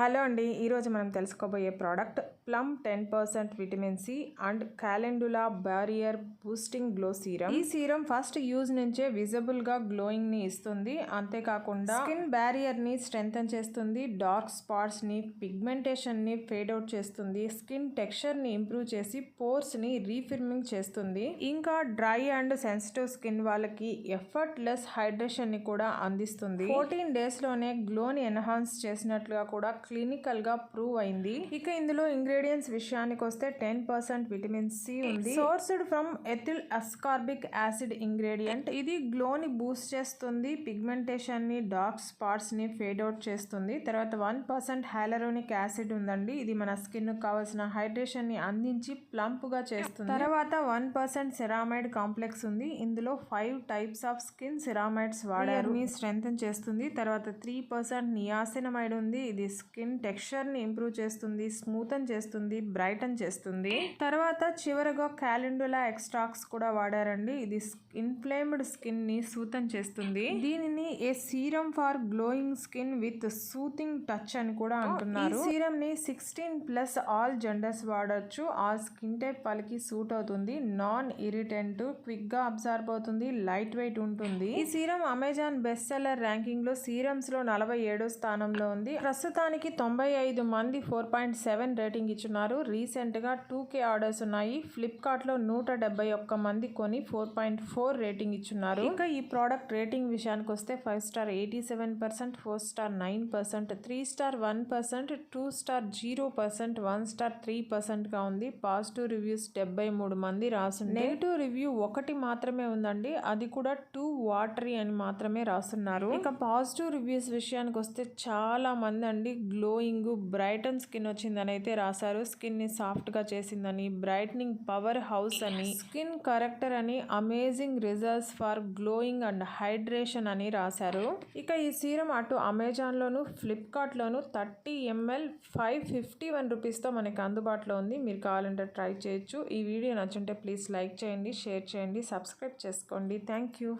Hello అండి ఈరోజు మనం తెలుసుకోబోయే product Plum ten percent vitamin C and calendula barrier boosting glow serum. ఈ సీరం ఫస్ట్ యూజ్ నుంచే విజిబుల్గా గ్లోయింగ్ని ఇస్తుంది. అంతేకాకుండా స్కిన్ బ్యారియర్ని స్ట్రెంగ్ చేస్తుంది. డార్క్ స్పాట్స్ని పిగ్మెంటేషన్ని ఫేడ్ అవుట్ చేస్తుంది. స్కిన్ టెక్స్చర్ని ఇంప్రూవ్ చేసి పోర్స్ని రీఫిర్మింగ్ చేస్తుంది. ఇంకా డ్రై అండ్ సెన్సిటివ్ స్కిన్ వాళ్ళకి ఎఫర్ట్ లెస్ హైడ్రేషన్ని కూడా అందిస్తుంది. ఫోర్టీన్ డేస్లోనే గ్లోని ఎన్హాన్స్ చేసినట్లుగా కూడా క్లినికల్గా ప్రూవ్ అయింది. ఇక ఇందులో ఇంగ్రీడియంట్స్ విషయానికి వస్తే టెన్ పర్సెంట్ విటమిన్ సి ఉంది. Sourced from ethyl ascorbic acid ingredient ఇది గ్లోని బూస్ట్ చేస్తుంది పిగ్మెంటేషన్ని డార్క్ స్పాట్స్ని ఫేడ్ అవుట్ చేస్తుంది. తర్వాత వన్ పర్సెంట్ హైలరోనిక్ యాసిడ్ ఉందండి. ఇది మన స్కిన్ కావాల్సిన హైడ్రేషన్ని అందించి ప్లంప్గా చేస్తుంది. తర్వాత వన్ పర్సెంట్ సెరామైడ్ కాంప్లెక్స్ ఉంది. ఇందులో five types of skin ceramides వాడారు. స్ట్రెంగ్ చేస్తుంది. తర్వాత త్రీ పర్సెంట్ నియాసినమైడ్ ఉంది. ఇది స్కిన్ టెక్స్చర్ని ఇంప్రూవ్ చేస్తుంది స్మూతన్ చేస్తుంది. బ్రైటన్ చేస్తుంది. తర్వాత చివరగా క్యాలెండులా ఎక్స్ట్రాక్స్ కూడా వాడారండి. ఇది ఇన్ఫ్లేమ్డ్ స్కిన్ని సూతం చేస్తుంది. దీనిని a serum for glowing skin with soothing touch అని కూడా అంటున్నారు. సీరం ని సిక్స్టీన్ ప్లస్ ఆల్ జెండర్స్ వాడచ్చు. ఆల్ స్కిన్ టైప్ వాళ్ళకి సూట్ అవుతుంది. నాన్ ఇరిటెంట్ క్విక్గా అబ్జర్వ్ అవుతుంది. లైట్ వెయిట్ ఉంటుంది. ఈ సీరం అమెజాన్ బెస్ట్ సెల్లర్ ర్యాంకింగ్లో సీరమ్స్లో నలభై ఏడో స్థానంలో ఉంది. ప్రస్తుతానికి తొంభై ఐదు మంది ఫోర్ పాయింట్ సెవెన్ రేటింగ్ ఇచ్చున్నారు రీసెంట్గా టూ కే ఆర్డర్స్ ఉన్నాయి. ఫ్లిప్కార్ట్లో నూట డెబ్బై ఒక్క మంది కొని ఫోర్ పాయింట్ ఫోర్ రేటింగ్ ఇచ్చున్నారు. ఇంకా ఈ ప్రోడక్ట్ రేటింగ్ విషయానికి వస్తే five star eighty seven percent four star nine percent three star one percent two star zero percent one star three పర్సెంట్గా ఉంది. పాజిటివ్ రివ్యూస్ డెబ్బై మూడు మంది రాసుంది. నెగిటివ్ రివ్యూ ఒకటి మాత్రమే ఉందండి. అది కూడా టూ వాటరీ అని మాత్రమే రాస్తున్నారు. ఇక పాజిటివ్ రివ్యూస్ విషయానికి వస్తే చాలా మంది అండి. గ్లోయింగ్ బ్రైటన్ స్కిన్ వచ్చిందని అయితే రాశారు. స్కిన్ని సాఫ్ట్గా చేసిందని బ్రైట్నింగ్ పవర్ హౌస్ అని స్కిన్ కరెక్టర్ అని amazing results for glowing and hydration అని రాశారు. ఇక ఈ సీరం అటు అమెజాన్ లోను ఫ్లిప్కార్ట్ లోను thirty ML five fifty one రూపీస్తో మనకి అందుబాటులో ఉంది. మీరు కావాలంటే ట్రై చేయొచ్చు. ఈ వీడియో నచ్చుంటే ప్లీజ్ లైక్ చేయండి షేర్ చేయండి సబ్స్క్రైబ్ చేసుకోండి. Thank you.